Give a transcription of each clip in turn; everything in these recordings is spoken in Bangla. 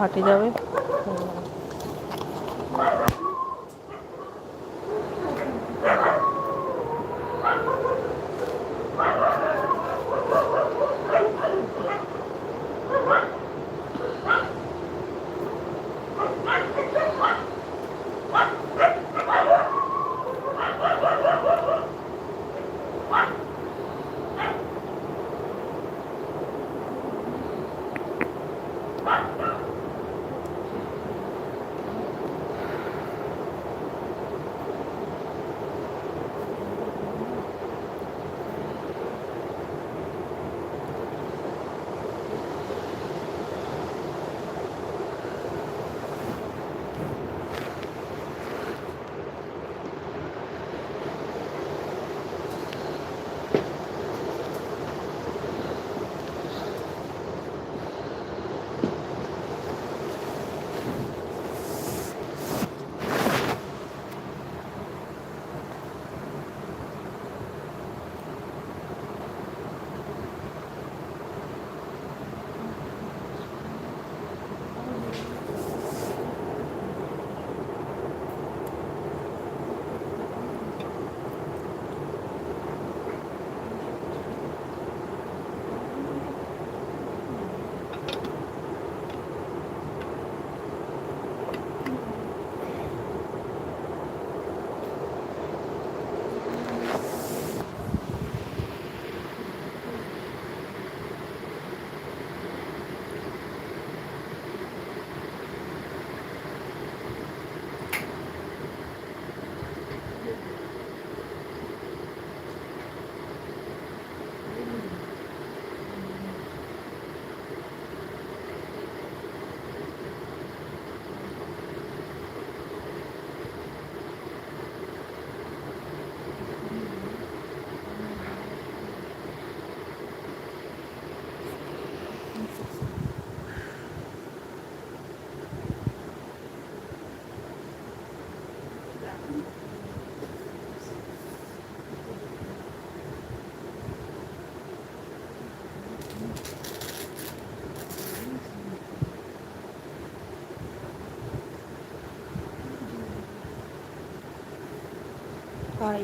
ফাটে যাবে। Hi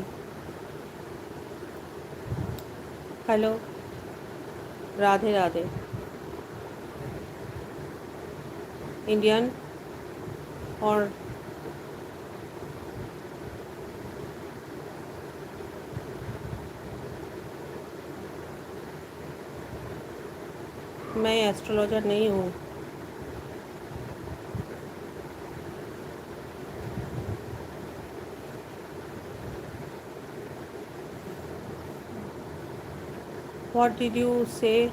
hello Radhe Radhe Indian और मैं एस्ट्रोलॉजर नहीं हूँ। What did you say,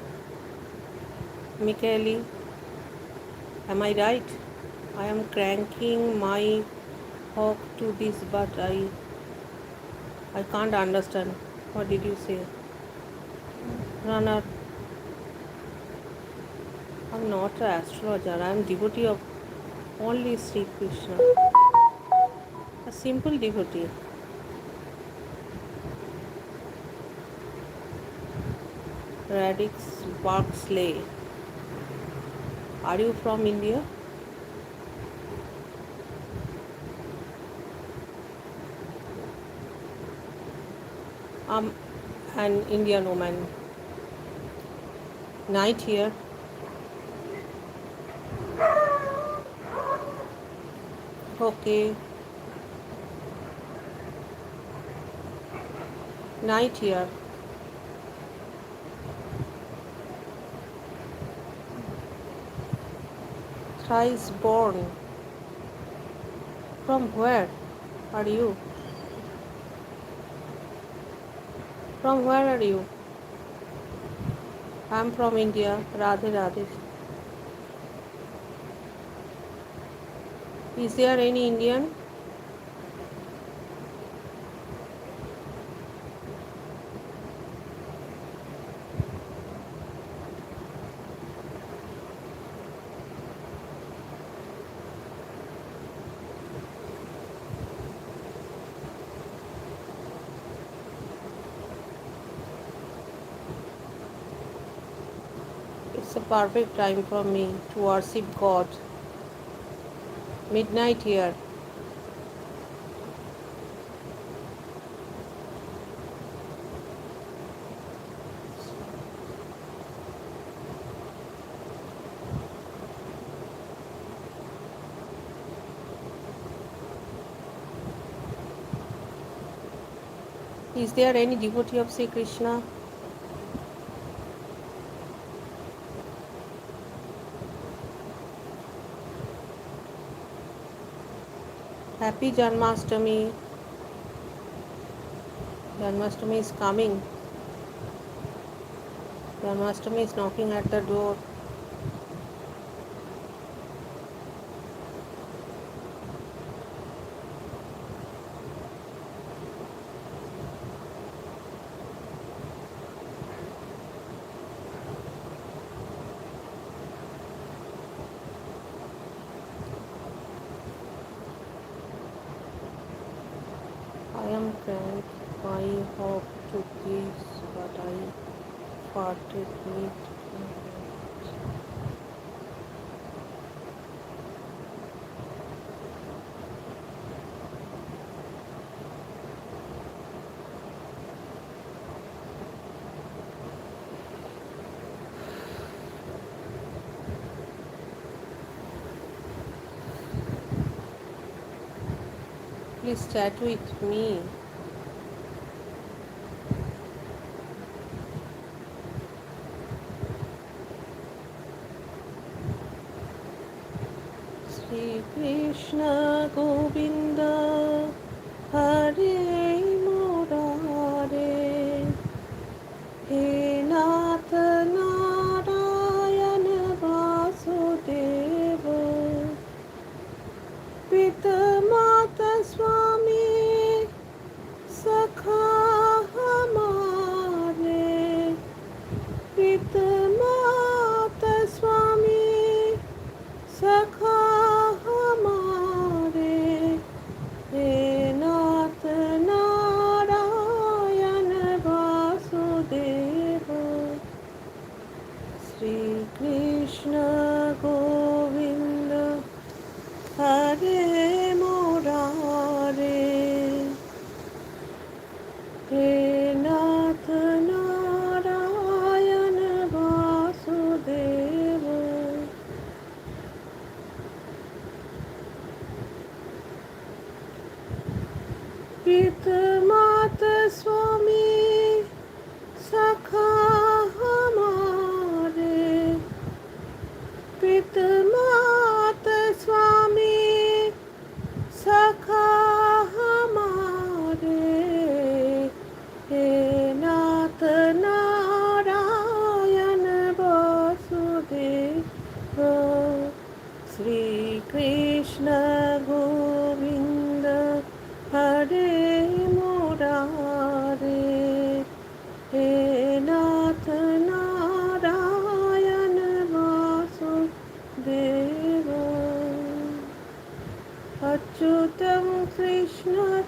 Michaeli? Am I right? I am cranking my hawk to this, but I I can't understand. What did you say? Runner. I'm not an astrologer. I am devotee of only Sri Krishna. A simple devotee. Radix Barksley. Are you from India? I'm an Indian woman. Night here. Okay. Night here. Thrice born. From where are you? From where are you? I'm from India. Radhe Radhe. Is there any Indian? It's a perfect time for me to worship God midnight here. Is there any devotee of Sri Krishna? Happy Janmashtami. Janmashtami is coming. Janmashtami is knocking at the door. am cramped. My hope to please, but I parted with Chat with me. Achyutam Krishna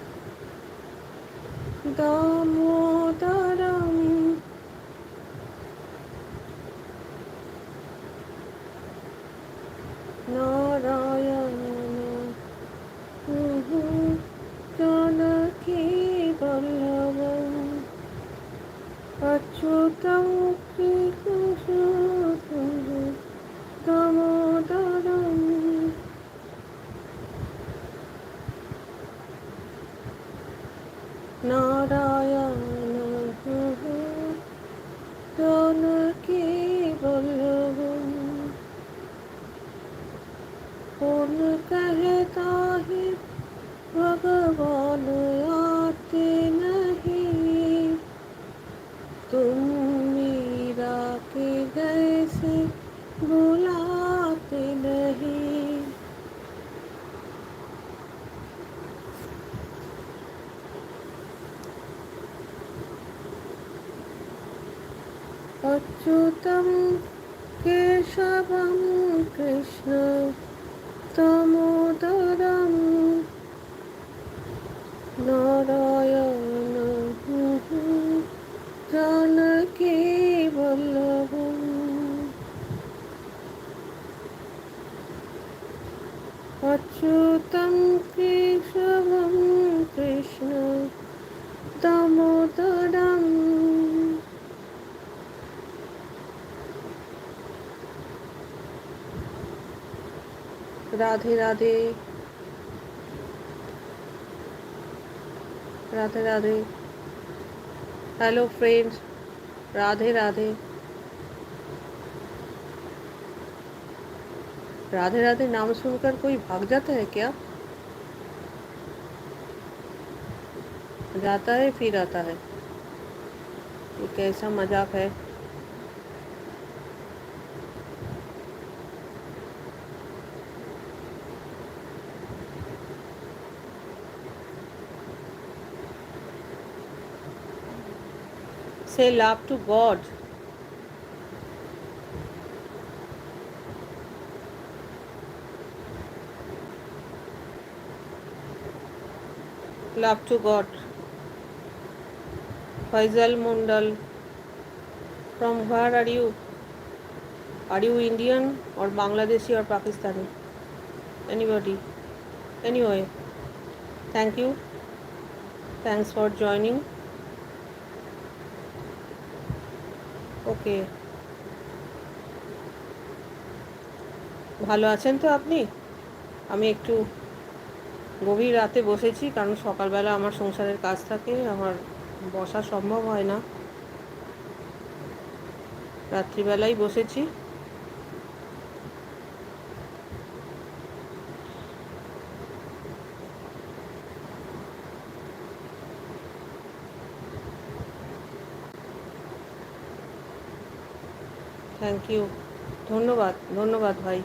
जैसे बुलाते नहीं Achyutam Keshavam Krishna तमोदरम Radhe Radhe. Radhe Radhe. Hello friends Radhe Radhe. Radhe Radhe, नाम सुनकर कोई भाग जाता है क्या? जाता है, फिर आता है। ये कैसा मज़ाक है। Say love to god. Love to god. Faisal mundal from where are you? Are you indian or bangladeshi or pakistani? Anybody? Anyway thank you. Thanks for joining ওকে ভালো আছেন তো আপনি? আমি একটু গভীর রাতে বসেছি, কারণ সকালবেলা আমার সংসারের কাজ থাকে, আমার বসা সম্ভব হয় না। রাত্রিবেলাই বসেছি। থ্যাংক ইউ ধন্যবাদ ধন্যবাদ ভাই।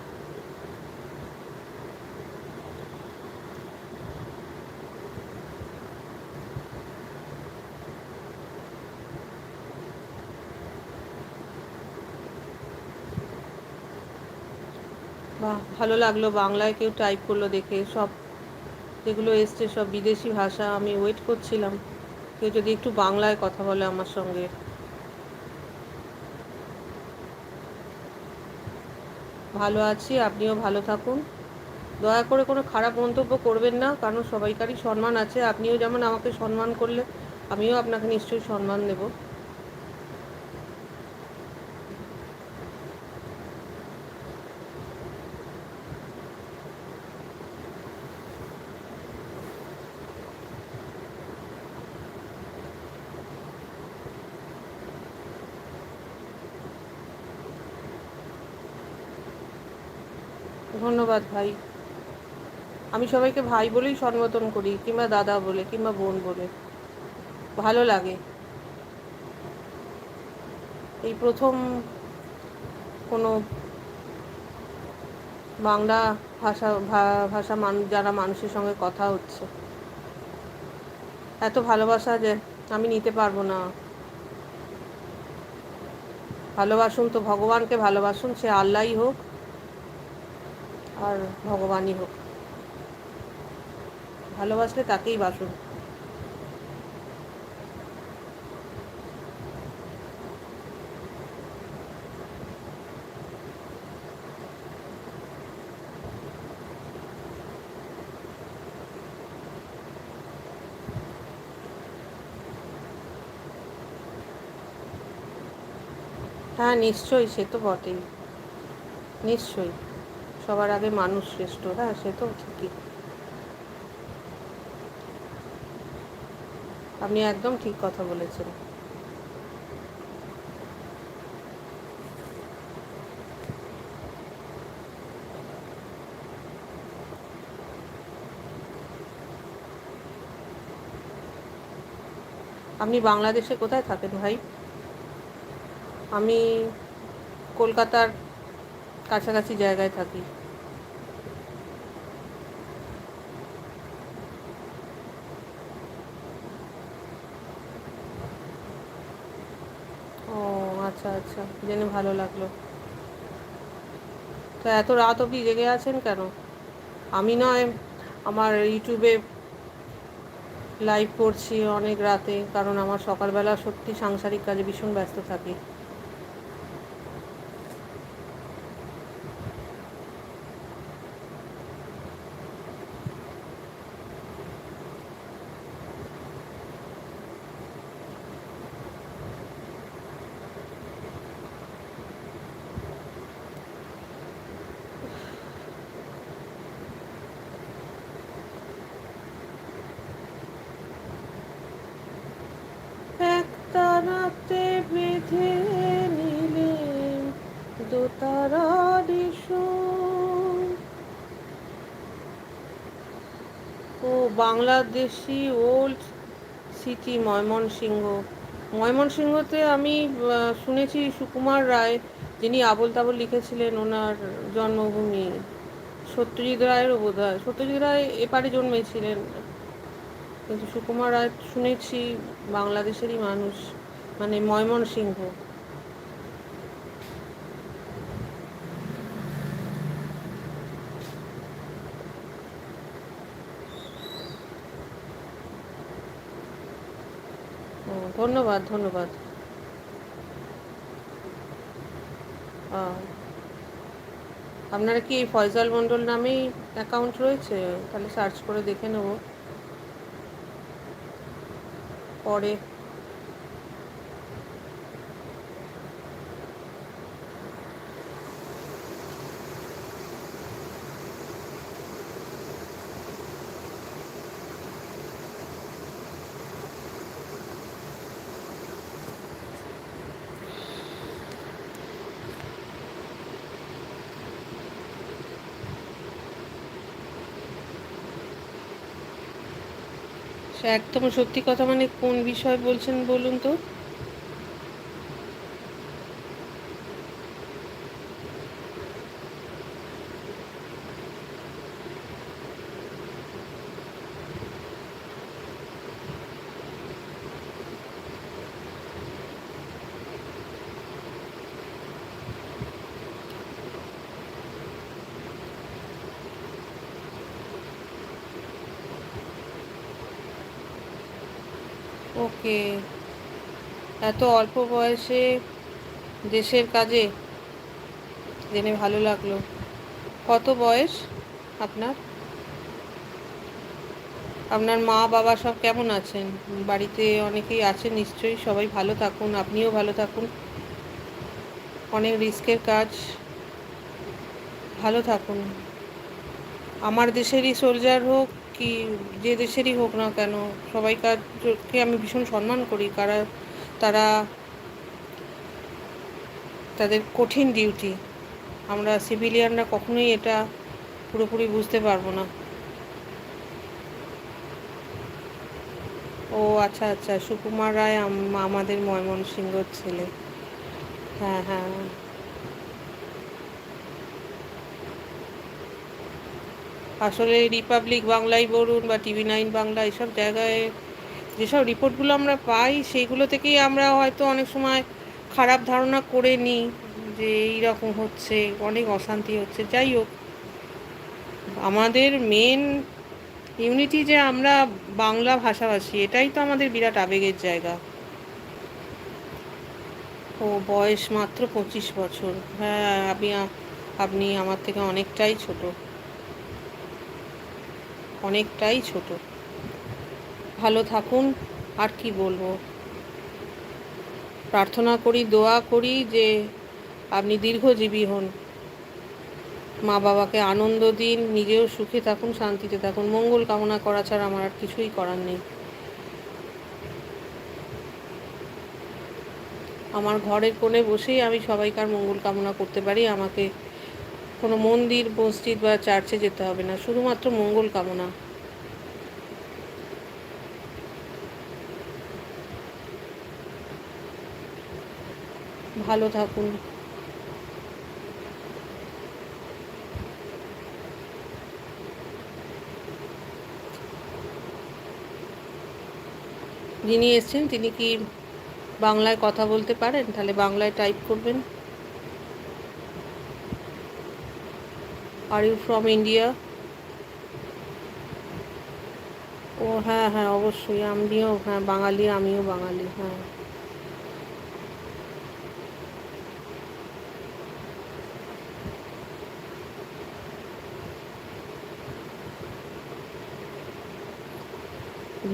ভালো লাগল। বাংলায় কেউ টাইপ করল দেখে। সব যেগুলো এসছে, সব বিদেশি ভাষা, আমি ওয়েট করছিলাম। কেউ যদি একটু বাংলায় কথা বলে আমার সঙ্গে। ভালো আছি, আপনিও ভালো থাকুন। দয়া করে কোনো খারাপ মন্তব্য করবেন না, কারণ সবাইকারই সম্মান আছে। আপনিও যেমন আমাকে সম্মান করলে, আমিও আপনাকে নিশ্চয়ই সম্মান দেব। ধন্যবাদ ভাই। আমি সবাইকে ভাই বলেই সম্বোধন করি, কিংবা দাদা বলে, কিংবা বোন বলে। ভালো লাগে। এই প্রথম কোনো বাংলা ভাষা ভাষা মানুষ যারা মানুষের সঙ্গে কথা হচ্ছে। এত ভালোবাসা যে আমি নিতে পারব না। ভালোবাসুন তো ভগবানকে ভালোবাসুন, সে আল্লাহই হোক। আর ভগবানই হোক। ভালোবাসলে তাকেই বাসুন। হ্যাঁ নিশ্চয়ই সে তো বটেই। নিশ্চয়ই। সবার আগে মানুষ শ্রেষ্ঠ হ্যাঁ সে তো ঠিকই। আপনি একদম ঠিক কথা বলেছেন। আপনি বাংলাদেশে কোথায় থাকেন ভাই? আমি কলকাতার কাছাকাছি জায়গায় থাকি। ও আচ্ছা আচ্ছা জেনে ভালো লাগল। তো এত রাত অবধি জেগে আছেন কেন? আমি নয়, আমার ইউটিউবে লাইভ করছি অনেক রাতে, কারণ আমার সকালবেলা সত্যি সাংসারিক কাজে ভীষণ ব্যস্ত থাকি দোতারা দিশো ও বাংলাদেশি ওল্ড সিটি ময়মনসিংহ। ময়মনসিংহতে আমি শুনেছি সুকুমার রায়, যিনি আবল তাবল লিখেছিলেন ওনার জন্মভূমি, সত্যজিৎ রায়েরও বোধ হয় সত্যজিৎ রায় এপারে জন্মেছিলেন। কিন্তু সুকুমার রায় শুনেছি বাংলাদেশেরই মানুষ মানে ময়মনসিংহ। ধন্যবাদ ধন্যবাদ। আপনার কি এই ফয়সাল মণ্ডল নামেই অ্যাকাউন্ট রয়েছে? তাহলে সার্চ করে দেখে নেব। পরে একদম সত্যি কথা মানে কোন বিষয় বলছেন বলুন তো? ওকে। এত অল্প বয়সে দেশের কাজে জেনে ভালো লাগল। কত বয়স আপনার? আপনার মা, বাবা সব কেমন আছেন? বাড়িতে অনেকেই আছেন নিশ্চয়ই, সবাই ভালো থাকুন, আপনিও ভালো থাকুন। অনেক রিস্কের কাজ। ভালো থাকুন। আমার দেশেরই সোলজার হোক কি যে দেশেরই হোক না কেন, সবাইকারকে আমি ভীষণ সম্মান করি। কারা, তারা তাদের কঠিন ডিউটি আমরা সিভিলিয়ানরা কখনোই এটা পুরোপুরি বুঝতে পারব না। ও আচ্ছা আচ্ছা সুকুমার রায় আম- আমাদের ময়মনসিংহর ছেলে। হ্যাঁ হ্যাঁ আসলে রিপাবলিক বাংলায় বলুন বা টিভি নাইন বাংলা এইসব জায়গায় যেসব রিপোর্টগুলো আমরা পাই, সেইগুলো থেকেই আমরা হয়তো অনেক সময় খারাপ ধারণা করে নিই যে এইরকম হচ্ছে, অনেক অশান্তি হচ্ছে। যাই হোক, আমাদের মেন ইউনিটি যে আমরা বাংলা ভাষাভাষী, এটাই তো আমাদের বিরাট আবেগের জায়গা। ও বয়স মাত্র পঁচিশ বছর। হ্যাঁ আপনি আপনি আমার থেকে অনেকটাই ছোট। অনেকটাই ছোট। ভালো থাকুন, আর কি বলব? প্রার্থনা করি, দোয়া করি যে আপনি দীর্ঘজীবী হন। মা বাবাকে আনন্দ দিন, নিজেও সুখে থাকুন, শান্তিতে থাকুন। মঙ্গল কামনা করা ছাড়া আমার আর কিছুই করার নেই। আমার ঘরের কোণে বসেই আমি সবাইকার মঙ্গল কামনা করতে পারি। আমাকে কোনো মন্দির, মসজিদ বা চার্চে যেতে হবে না, শুধুমাত্র মঙ্গল কামনা। ভালো থাকুন। যিনি এসছেন, তিনি কি বাংলায় কথা বলতে পারেন? তাহলে বাংলায় টাইপ করবেন। আর ইউ ফ্রম ইন্ডিয়া ও হ্যাঁ হ্যাঁ অবশ্যই, আমিও হ্যাঁ বাঙালি, আমিও বাঙালি হ্যাঁ।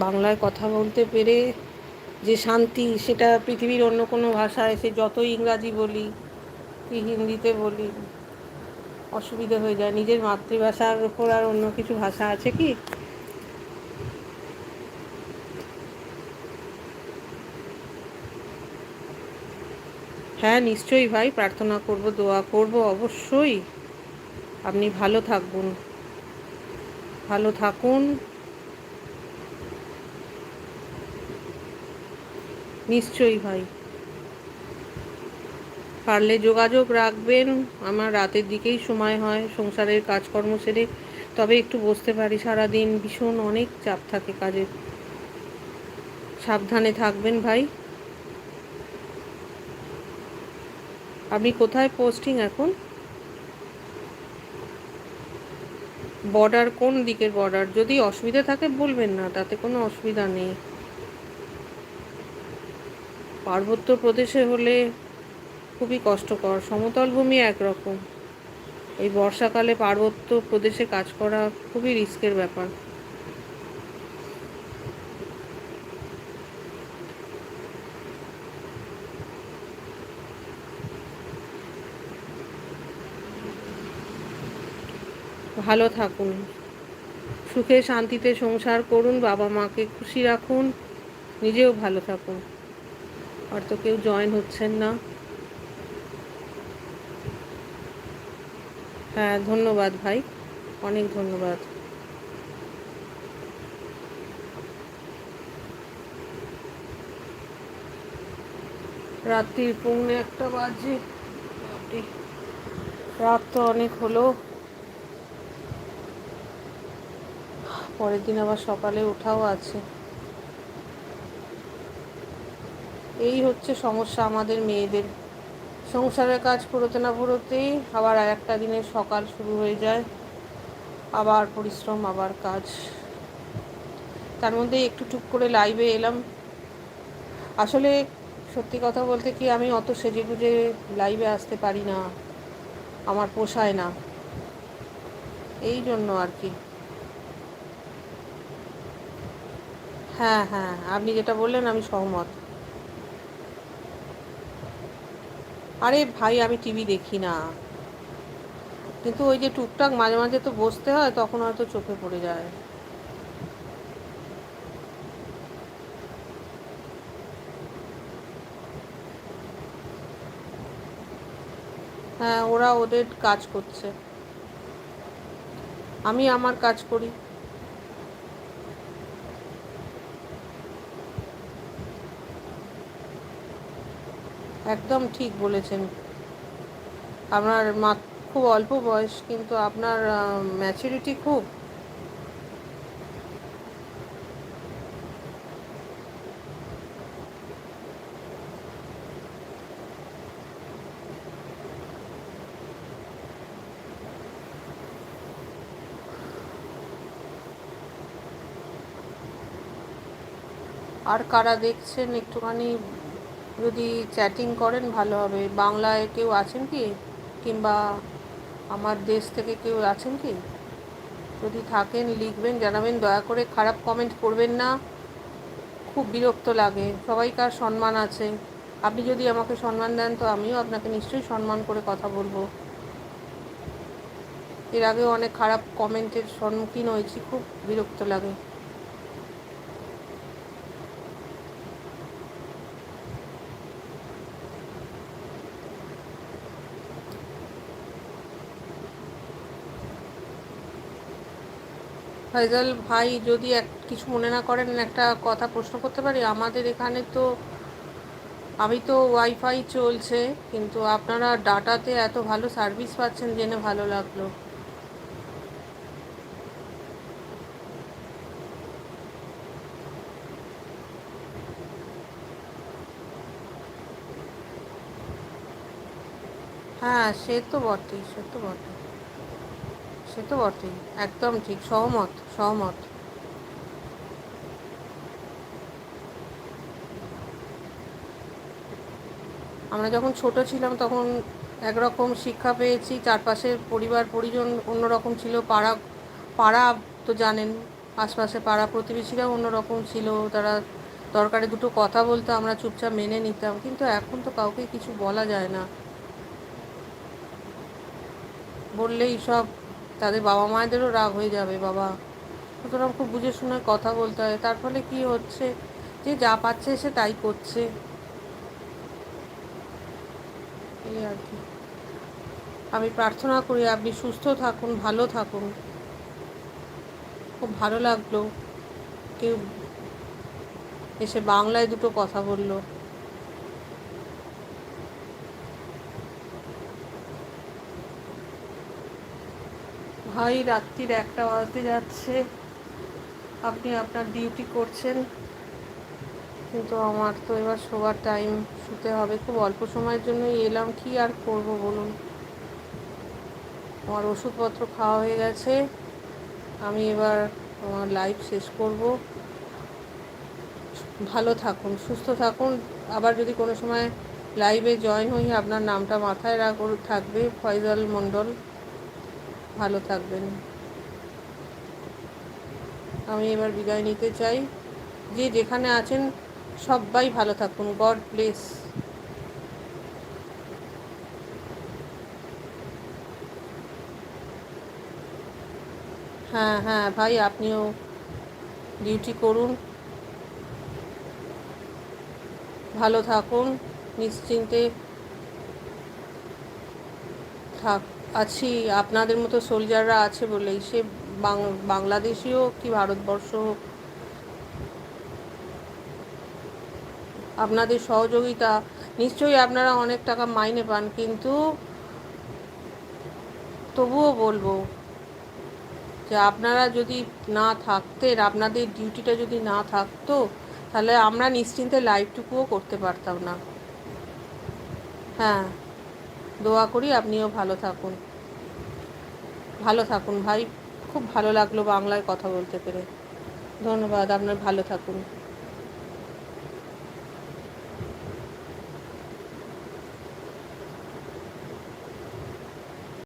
বাংলায় কথা বলতে পেরে যে শান্তি, সেটা পৃথিবীর অন্য কোনো ভাষায়, সে যতই ইংরাজি বলি, কি হিন্দিতে বলি অসুবিধা হয়ে যায়। নিজের মাতৃভাষার উপর আর অন্য কিছু ভাষা আছে কি? হ্যাঁ নিশ্চয়ই ভাই, প্রার্থনা করব, দোয়া করব, অবশ্যই। আপনি ভালো থাকবেন। ভালো থাকুন। নিশ্চয়ই ভাই। পারলে যোগাযোগ রাখবেন। আমার রাতের দিকেই সময় হয় সংসারের কাজকর্ম সেরে। তবে একটু বসতে পারি সারাদিন। ভীষণ অনেক চাপ থাকে কাজের। সাবধানে থাকবেন ভাই। আপনি কোথায় পোস্টিং এখন? বর্ডার কোন দিকের বর্ডার যদি অসুবিধা থাকে বলবেন না, তাতে কোনো অসুবিধা নেই। পার্বত্য প্রদেশে হলে খুবই কষ্টকর। সমতল ভূমি একরকম। এই বর্ষাকালে পার্বত্য প্রদেশে কাজ করা খুবই রিস্কের ব্যাপার। ভালো থাকুন। সুখে শান্তিতে সংসার করুন, বাবা মাকে খুশি রাখুন, নিজেও ভালো থাকুন। আর তো কেউ জয়েন হচ্ছেন না। হ্যাঁ ধন্যবাদ ভাই। অনেক ধন্যবাদ। রাত্রির পৌনে একটা বাজে। রাত তো অনেক হলো। পরের দিন আবার সকালে ওঠাও আছে। এই হচ্ছে সমস্যা আমাদের মেয়েদের। সংসারের কাজ পুরোতে না পুরোতেই আবার আর একটা দিনের সকাল শুরু হয়ে যায়। আবার পরিশ্রম, আবার কাজ। তার মধ্যে একটু টুক করে লাইভে এলাম। আসলে সত্যি কথা বলতে কি আমি অত সেজে গুজে লাইভে আসতে পারি না। আমার পোষায় না। এই জন্য আর কি। হ্যাঁ হ্যাঁ আপনি যেটা বললেন আমি সহমত। আরে ভাই, আমি টিভি দেখি না। কিন্তু ওই যে টুকটাক মাঝে মাঝে তো বসতে হয়, তখন হয়তো চোখে পড়ে যায়। হ্যাঁ ওরা ওদের কাজ করছে। আমি আমার কাজ করি। একদম ঠিক বলেছেন। আপনার মা খুব অল্প বয়স, কিন্তু আপনার ম্যাচুরিটি খুব। আর কারা দেখছেন? একটুখানি যদি চ্যাটিং করেন, ভালো হবে। বাংলায় কেউ আছেন কি? কিংবা আমার দেশ থেকে কেউ আছেন কি? যদি থাকেন, লিখবেন, জানাবেন, দয়া করে খারাপ কমেন্ট করবেন না। খুব বিরক্ত লাগে। সবাইকার সম্মান আছে। আপনি যদি আমাকে সম্মান দেন, তো আমিও আপনাকে নিশ্চয়ই সম্মান করে কথা বলব। এর আগেও অনেক খারাপ কমেন্টের সম্মুখীন হয়েছি। খুব বিরক্ত লাগে। ফাইজাল ভাই যদি এক, কিছু মনে না করেন, একটা কথা প্রশ্ন করতে পারি? আমাদের এখানে তো, আমি তো ওয়াইফাই চলছে, কিন্তু আপনারা ডাটাতে এত ভালো সার্ভিস পাচ্ছেন জেনে ভালো লাগল। হ্যাঁ সে তো বটেই, সে তো বটে সে তো বটেই। একদম ঠিক, সহমত সহমত। আমরা যখন ছোট ছিলাম তখন একরকম শিক্ষা পেয়েছি, চারপাশের পরিবার, পরিজন অন্যরকম ছিল, পাড়া পাড়া তো জানেন, আশপাশে পাড়া প্রতিবেশীরা অন্যরকম ছিল, তারা দরকারে দুটো কথা বলতো, আমরা চুপচাপ মেনে নিতাম, কিন্তু এখন তো কাউকে কিছু বলা যায় না। বললেই সব তাদের বাবা মায়েদেরও রাগ হয়ে যাবে, বাবা। সুতরাং খুব বুঝে শুনে কথা বলতে হয়। তার ফলে কী হচ্ছে? যে যা পাচ্ছে সে তাই করছে। এই আর কি। আমি প্রার্থনা করি, আপনি সুস্থ থাকুন, ভালো থাকুন। খুব ভালো লাগল। কেউ এসে বাংলায় দুটো কথা বলল। ভাই, রাত্রির একটা বাজতে যাচ্ছে। আপনি আপনার ডিউটি করছেন। কিন্তু আমার তো এবার শোবার টাইম শুতে হবে। খুব অল্প সময়ের জন্যই এলাম। কি আর করব বলুন? আমার ওষুধপত্র খাওয়া হয়ে গেছে। আমি এবার আমার লাইফ শেষ করব। ভালো থাকুন, সুস্থ থাকুন। আবার যদি কোনো সময় লাইভে জয়েন হই, আপনার নামটা মাথায় রাখ, থাকবে ফয়জল মণ্ডল। ভালো থাকবেন। আমি এবার বিদায় নিতে চাই। যে যেখানে আছেন, সবাই ভালো থাকুন। গড প্লেস হ্যাঁ হ্যাঁ ভাই, আপনিও ডিউটি করুন। ভালো থাকুন। নিশ্চিন্তে থাক আছি, আপনাদের মতো সোলজাররা আছে বলেই সে বাংলাদেশি হোক কি ভারতবর্ষ হোক। আপনাদের সহযোগিতা, নিশ্চয়ই আপনারা অনেক টাকা মাইনে পান, কিন্তু তবুও বলব যে আপনারা যদি না থাকতেন, আপনাদের ডিউটিটা যদি না থাকতো, তাহলে আমরা নিশ্চিন্তে লাইভটুকুও করতে পারতাম না। হ্যাঁ দোয়া করি আপনিও ভালো থাকুন। ভালো থাকুন ভাই। খুব ভালো লাগল বাংলায় কথা বলতে পেরে। ধন্যবাদ আপনার ভালো থাকুন।